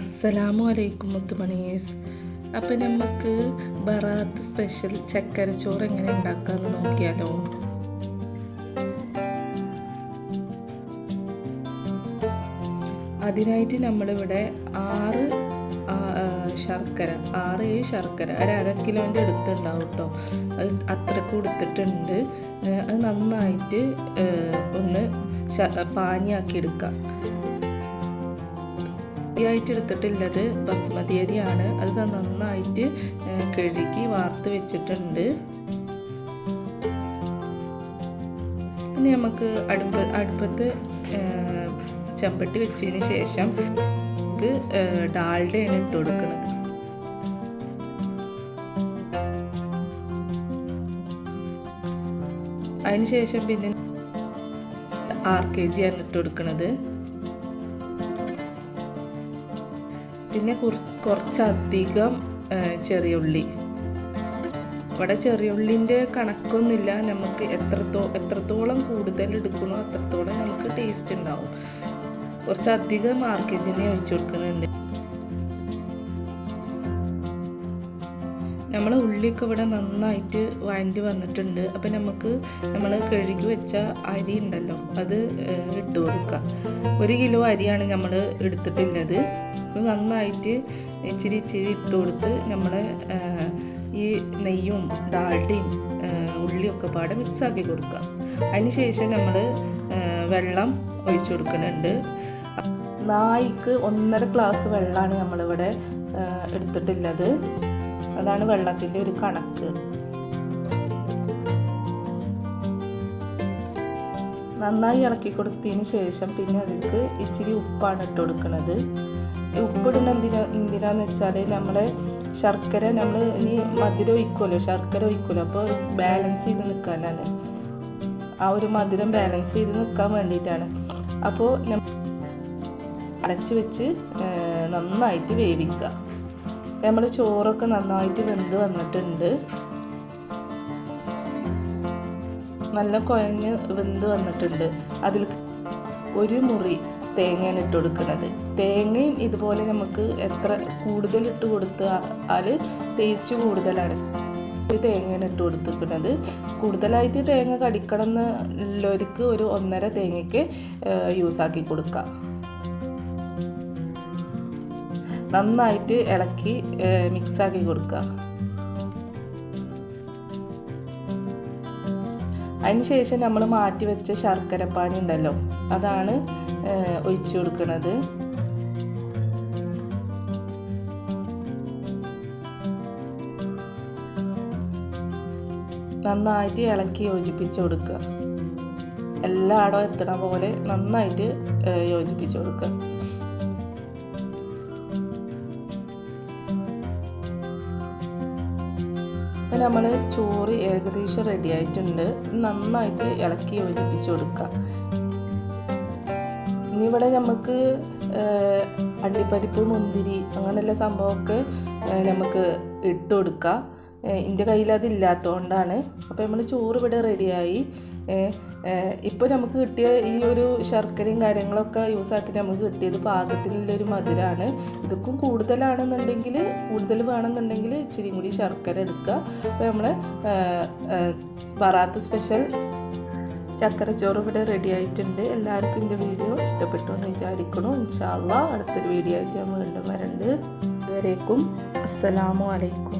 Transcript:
അസ്സലാമു അലൈക്കും മുത്തുമണീസ് അപ്പം നമുക്ക് ബറാത്ത് സ്പെഷ്യൽ ചക്കരച്ചോറ് എങ്ങനെ ഉണ്ടാക്കാമെന്ന് നോക്കിയാലോ? അതിനായിട്ട് നമ്മളിവിടെ ആറ് ശർക്കര ആറ് ഏഴ് ശർക്കര ഒരു അര കിലോന്റെ അടുത്തുണ്ടാവും കേട്ടോ അത് അത്രയ്ക്ക് കൊടുത്തിട്ടുണ്ട്. അത് നന്നായിട്ട് ഒന്ന് പാനിയാക്കി എടുക്കാം അരിയായിട്ട് എടുത്തിട്ടുള്ളത് ബസ്മതി അരിയാണ്. അത് നന്നായിട്ട് കഴുകി വാർത്ത് വെച്ചിട്ടുണ്ട്. ഇനി നമുക്ക് അടുപ്പ് അടുപ്പത്ത് ചമ്പട്ടി വെച്ചതിന് ശേഷം നമുക്ക് ഡാൾഡയാണ് ഇട്ട് കൊടുക്കുന്നത്. അതിന് ശേഷം പിന്നെ ആർ കെ ജി ആണ് ഇട്ട് കൊടുക്കുന്നത്. പിന്നെ കുറ- കുറച്ചധികം ചെറിയ ഉള്ളി. ഇവിടെ ചെറിയ ഉള്ളിന്റെ കണക്കൊന്നുമില്ല. നമുക്ക് എത്രത്തോ എത്രത്തോളം കൂടുതൽ എടുക്കണോ അത്രത്തോളം നമുക്ക് ടേസ്റ്റ് ഉണ്ടാവും. കുറച്ചധികം മാർക്കേജിനെ ഒഴിച്ചു കൊടുക്കുന്നുണ്ട്. നമ്മൾ ഉള്ളിയൊക്കെ ഇവിടെ നന്നായിട്ട് വഴണ്ടി വന്നിട്ടുണ്ട്. അപ്പം നമുക്ക് നമ്മൾ കഴുകി വെച്ച അരി ഉണ്ടല്ലോ അത് ഇട്ട് കൊടുക്കാം ഒരു കിലോ അരിയാണ് നമ്മൾ എടുത്തിട്ടുള്ളത്. നന്നായിട്ട് ഇച്ചിരി ഇച്ചിരി ഇട്ട് കൊടുത്ത് നമ്മൾ ഈ നെയ്യും ഡാൾഡയും ഉള്ളിയൊക്കെ പാടെ മിക്സാക്കി കൊടുക്കുക അതിന് ശേഷം നമ്മൾ വെള്ളം ഒഴിച്ചു കൊടുക്കുന്നുണ്ട്. നായിക്ക് ഒന്നര ഗ്ലാസ് വെള്ളമാണ് നമ്മളിവിടെ എടുത്തിട്ടുള്ളത്. അതാണ് വെള്ളത്തിന്റെ ഒരു കണക്ക്. നന്നായി ഇളക്കി കൊടുത്തതിന് ശേഷം പിന്നെ അതിലേക്ക് ഇച്ചിരി ഉപ്പാണ് ഇട്ട് കൊടുക്കുന്നത് ഉപ്പിടുന്ന എന്തിനാ എന്തിനാന്ന് വെച്ചാൽ നമ്മളെ ശർക്കര നമ്മൾ ഇനി മധുരം ഒഴിക്കുമല്ലോ ശർക്കര ഒഴിക്കുമല്ലോ അപ്പോൾ ബാലൻസ് ചെയ്ത് നിൽക്കാനാണ് ആ ഒരു മധുരം ബാലൻസ് ചെയ്ത് നിൽക്കാൻ വേണ്ടിയിട്ടാണ്. അപ്പോൾ അടച്ച് വെച്ച് നന്നായിട്ട് വേവിക്കുക നമ്മൾ ചോറൊക്കെ നന്നായിട്ട് വെന്ത് വന്നിട്ടുണ്ട്. നല്ല കുഴഞ്ഞ് വെന്ത് വന്നിട്ടുണ്ട്. അതിൽ ഒരു മുറി തേങ്ങയാണ് ഇട്ട് കൊടുക്കുന്നത് തേങ്ങയും ഇതുപോലെ നമുക്ക് എത്ര കൂടുതൽ ഇട്ട് കൊടുത്താൽ ടേസ്റ്റ് കൂടുതലാണ്. തേങ്ങയാണ് ഇട്ട് കൊടുത്തിരിക്കുന്നത്. കൂടുതലായിട്ട് തേങ്ങ കടിക്കണം എന്നുള്ളവർക്ക് ഒരു ഒന്നര തേങ്ങയ്ക്ക് യൂസാക്കി കൊടുക്കാം. നന്നായിട്ട് ഇളക്കി മിക്സാക്കി കൊടുക്കുക അതിന് ശേഷം നമ്മൾ മാറ്റി വെച്ച ശർക്കരപ്പാനി ഉണ്ടല്ലോ അതാണ് ഒഴിച്ചു കൊടുക്കുന്നത് നന്നായിട്ട് ഇളക്കി യോജിപ്പിച്ച് കൊടുക്കുക. എല്ലായിടവും എത്തണ പോലെ നന്നായിട്ട് യോജിപ്പിച്ച് കൊടുക്കുക. നമ്മൾ ചോറ് ഏകദേശം റെഡി ആയിട്ടുണ്ട്. നന്നായിട്ട് ഇളക്കി യോജിപ്പിച്ച് കൊടുക്കുക ഇനി നമുക്ക് അണ്ടിപ്പരിപ്പ് മുന്തിരി അങ്ങനെയുള്ള സംഭവമൊക്കെ നമുക്ക് ഇട്ട് കൊടുക്കാം. ഏഹ്, എന്റെ കയ്യിൽ അതില്ലാത്തതുകൊണ്ടാണ് അപ്പോൾ നമ്മൾ ചോറ് ഇവിടെ റെഡിയായി ഇപ്പോൾ നമുക്ക് കിട്ടിയ ഈ ഒരു ശർക്കരയും കാര്യങ്ങളൊക്കെ യൂസ് ആക്കി നമുക്ക് കിട്ടിയത് പാകത്തിനുള്ളൊരു മധുരമാണ് ഇതൊക്കെ കൂടുതലാണെന്നുണ്ടെങ്കിൽ കൂടുതൽ വേണമെന്നുണ്ടെങ്കിൽ ഇച്ചിരി കൂടി ശർക്കര എടുക്കുക. അപ്പോൾ നമ്മൾ ബറാത്ത് സ്പെഷ്യൽ ചക്കരച്ചോറ് ഇവിടെ റെഡി ആയിട്ടുണ്ട്. എല്ലാവർക്കും എന്റെ വീഡിയോ ഇഷ്ടപ്പെട്ടു എന്ന് വിചാരിക്കണം ഇൻഷാല്ല അടുത്തൊരു വീഡിയോ ആയിട്ട് ഞാൻ വീണ്ടും വരണ്ട്. ഇതുവരേക്കും അസ്സലാമു അലൈക്കും.